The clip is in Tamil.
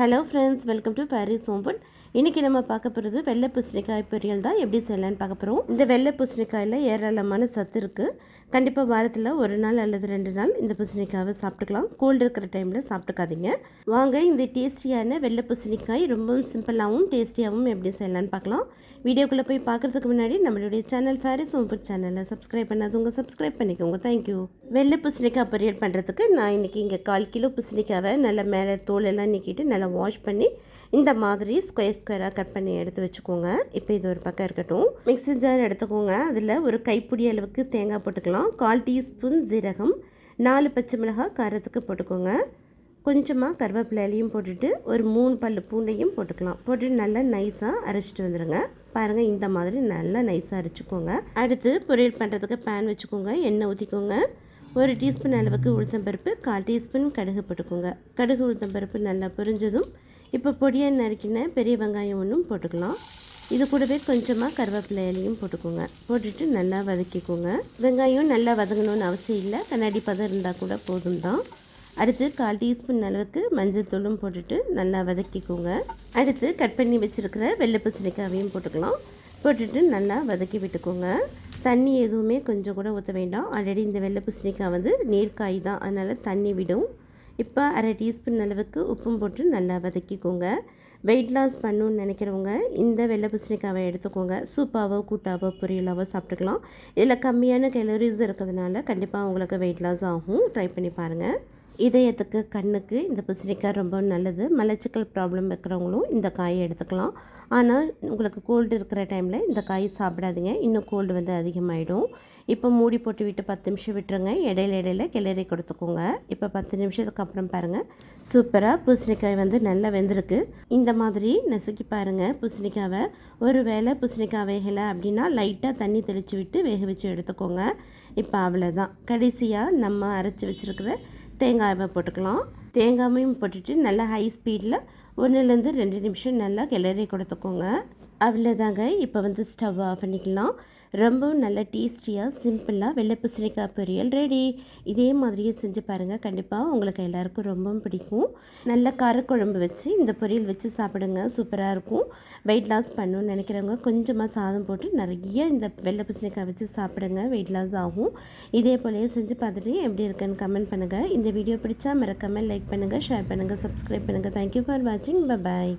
Hello friends welcome to Paris ஓம்பன் இன்றைக்கி நம்ம பார்க்க போகிறது வெள்ளை பூசணிக்காய் பொரியல் தான். எப்படி செய்யலான்னு பார்க்க போகிறோம் இந்த வெள்ளை பூசணிக்காயில் ஏராளமான சத்து இருக்குது கண்டிப்பாக வாரத்தில் ஒரு நாள் அல்லது ரெண்டு நாள் இந்த பூசணிக்காவை சாப்பிட்டுக்கலாம். கோல்டு இருக்கிற டைமில் சாப்பிட்டுக்காதீங்க. வாங்க இந்த டேஸ்டியான வெள்ளை பூசணிக்காய் ரொம்பவும் சிம்பிளாகவும் டேஸ்டியாகவும் எப்படி செய்யலான்னு பார்க்கலாம். வீடியோக்குள்ளே போய் பார்க்குறதுக்கு முன்னாடி நம்மளுடைய சேனல் ஃபேரிஸ் ஓம்பட் சேனலை சப்ஸ்கிரைப் பண்ணாதவங்க சப்ஸ்கிரைப் பண்ணிக்கோங்க. தேங்க்யூ வெள்ளை பூசணிக்காய் பொரியல் பண்ணுறதுக்கு நான் இன்றைக்கி இங்கே கால் கிலோ பூசணிக்காவை நல்லா மேலே தோலெல்லாம் நீக்கிட்டு நல்லா வாஷ் பண்ணி இந்த மாதிரி ஸ்கொயர் ஸ்கொயராக கட் பண்ணி எடுத்து வச்சுக்கோங்க. இப்போ இது ஒரு பக்கம் இருக்கட்டும். மிக்ஸி ஜார் எடுத்துக்கோங்க. அதில் ஒரு கைப்பிடி அளவுக்கு தேங்காய் போட்டுக்கலாம். கால் டீஸ்பூன் ஜீரகம் நாலு பச்சை மிளகாய் காரத்துக்கு போட்டுக்கோங்க. கொஞ்சமாக கருவேப்பிலையிலையும் போட்டுட்டு ஒரு மூணு பல் பூண்டையும் போட்டுக்கலாம். போட்டுட்டு நல்லா நைஸாக அரைச்சிட்டு வந்துடுங்க பாருங்கள் இந்த மாதிரி நல்லா நைஸாக அரைச்சிக்கோங்க. அடுத்து பொரியல் பண்ணுறதுக்கு பேன் வச்சுக்கோங்க எண்ணெய் ஊற்றிக்கோங்க ஒரு டீஸ்பூன் அளவுக்கு உளுத்தம்பருப்பு கால் டீஸ்பூன் கடுகு போட்டுக்கோங்க. கடுகு உளுத்தம்பருப்பு நல்லா பொரிஞ்சதும் இப்போ பொடியாக நறுக்கின பெரிய வெங்காயம் ஒன்றும் போட்டுக்கலாம். இது கூடவே கொஞ்சமாக கருவேப்பிலை இலையும் போட்டுக்கோங்க. போட்டுட்டு நல்லா வதக்கிக்கோங்க. வெங்காயம் நல்லா வதங்கணும்னு அவசியம் இல்லை. கண்ணாடி பதம் இருந்தால் கூட போதும் தான். அடுத்து கால் டீஸ்பூன் அளவுக்கு மஞ்சள் தூளும் போட்டுட்டு நல்லா வதக்கிக்கோங்க. அடுத்து கட் பண்ணி வச்சுருக்கிற வெள்ளை பூசணிக்காவையும் போட்டுக்கலாம். போட்டுட்டு நல்லா வதக்கி விட்டுக்கோங்க. தண்ணி எதுவுமே கொஞ்சம் கூட ஊற்ற வேண்டாம். ஆல்ரெடி இந்த வெள்ளை பூசணிக்காய் வந்து நீர்க்காய் தான். அதனால் தண்ணி விடும். இப்போ அரை டீஸ்பூன் அளவுக்கு உப்பும் போட்டு நல்லா வதக்கிக்கோங்க. வெயிட் லாஸ் பண்ணணுன்னு நினைக்கிறவங்க இந்த வெள்ளை பூசணிக்காவை எடுத்துக்கோங்க. சூப்பாவோ கூட்டாவோ பொரியலாவோ சாப்பிட்டுக்கலாம். இதில் கம்மியான கேலரிஸ் இருக்கிறதுனால கண்டிப்பாக உங்களுக்கு வெயிட் லாஸ் ஆகும். ட்ரை பண்ணி பாருங்கள் இதயத்துக்கு கண்ணுக்கு இந்த பூசணிக்காய் ரொம்ப நல்லது. மலச்சிக்கல் ப்ராப்ளம் இருக்கிறவங்களும் இந்த காயை எடுத்துக்கலாம். ஆனால் உங்களுக்கு கோல்டு இருக்கிற டைமில் இந்த காய் சாப்பிடாதீங்க. இன்னும் கோல்டு வந்து அதிகமாகிடும் இப்போ மூடி போட்டு விட்டு பத்து நிமிஷம் விட்டுருங்க. இடையில இடையில கிளறி கொடுத்துக்கோங்க. இப்போ பத்து நிமிஷத்துக்கு அப்புறம் பாருங்கள் சூப்பராக பூசணிக்காய் வந்து நல்லா வெந்திருக்கு. இந்த மாதிரி நசுக்கி பாருங்கள் பூசணிக்காவை. ஒரு வேளை பூசணிக்காய் வேகலை அப்படின்னா லைட்டாக தண்ணி தெளித்து விட்டு வேக வச்சு எடுத்துக்கோங்க. இப்போ அவ்வளோதான் கடைசியாக நம்ம அரைச்சி வச்சுருக்கிற தேங்காயை போட்டுக்கலாம். தேங்காயும் போட்டுட்டு நல்லா ஹை ஸ்பீடில் ஒன்றுலேருந்து ரெண்டு நிமிஷம் நல்லா கிளறி கொடுத்துக்கோங்க. அவ்வளோதாங்க இப்போ வந்து ஸ்டவ் ஆஃப் பண்ணிக்கலாம். ரொம்பவும் நல்ல டேஸ்டியாக சிம்பிளாக வெள்ளை பூசணிக்காய் பொரியல் ரெடி இதே மாதிரியே செஞ்சு பாருங்கள் கண்டிப்பாக உங்களுக்கு எல்லாருக்கும் ரொம்பவும் பிடிக்கும். நல்ல காரக்குழம்பு வச்சு இந்த பொரியல் வச்சு சாப்பிடுங்க. சூப்பராக இருக்கும். வெயிட் லாஸ் பண்ணணும்னு நினைக்கிறவங்க கொஞ்சமாக சாதம் போட்டு நிறைய இந்த வெள்ளை பூசணிக்காய் வச்சு சாப்பிடுங்க. வெயிட் லாஸ் ஆகும். இதே போலயே செஞ்சு பார்த்துட்டு எப்படி இருக்குன்னு கமெண்ட் பண்ணுங்கள் இந்த வீடியோ பிடிச்சா மறக்காமல் லைக் பண்ணுங்கள் ஷேர் பண்ணுங்கள் சப்ஸ்கிரைப் பண்ணுங்கள் தேங்க்யூ ஃபார் வாட்சிங் ப பாய்